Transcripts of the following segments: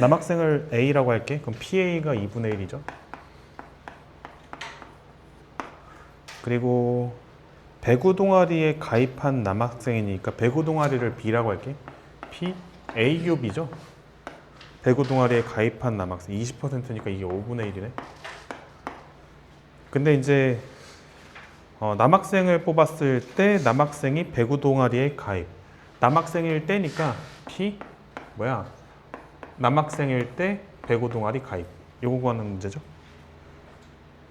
남학생을 A라고 할게. 그럼 PA가 2분의 1이죠. 그리고 배구 동아리에 가입한 남학생이니까 배구 동아리를 B라고 할게. P A 교비죠. 배구 동아리에 가입한 남학생 20%니까 이게 5분의 1이네. 근데 이제 어, 남학생을 뽑았을 때 남학생이 배구 동아리에 가입. 남학생일 때니까 P 뭐야? 남학생일 때 배구 동아리 가입. 요거 구하는 문제죠.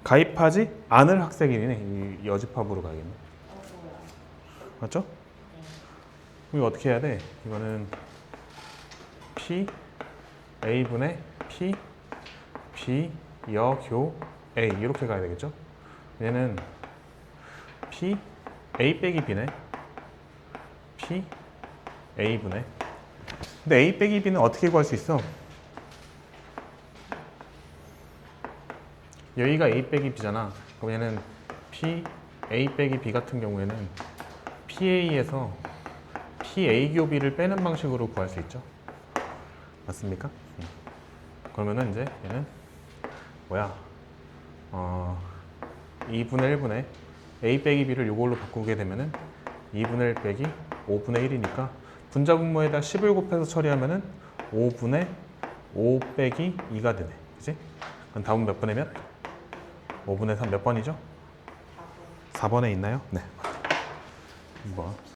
가입하지 않을 학생이네. 이 여집합으로 가야겠네. 맞죠? 이거 어떻게 해야 돼? 이거는 P A분의 P B 여교 A 이렇게 가야 되겠죠? 얘는 P A 빼기 B네. P A분의 근데 A 빼기 B는 어떻게 구할 수 있어? 여기가 A 빼기 B잖아. 그럼 얘는 P A 빼기 B 같은 경우에는 PA에서 PA 교비를 빼는 방식으로 구할 수 있죠. 맞습니까? 음. 그러면은 이제 얘는 뭐야? 어, 2분의 1분의 A 빼기 B를 이걸로 바꾸게 되면은 2분의 1 빼기 5분의 1이니까 분자분모에다 10을 곱해서 처리하면은 5분의 5 빼기 2가 되네. 그지? 그럼 답은 몇 번의 몇? 5분의 3 몇 번이죠? 4번에 있나요? 네. 2번.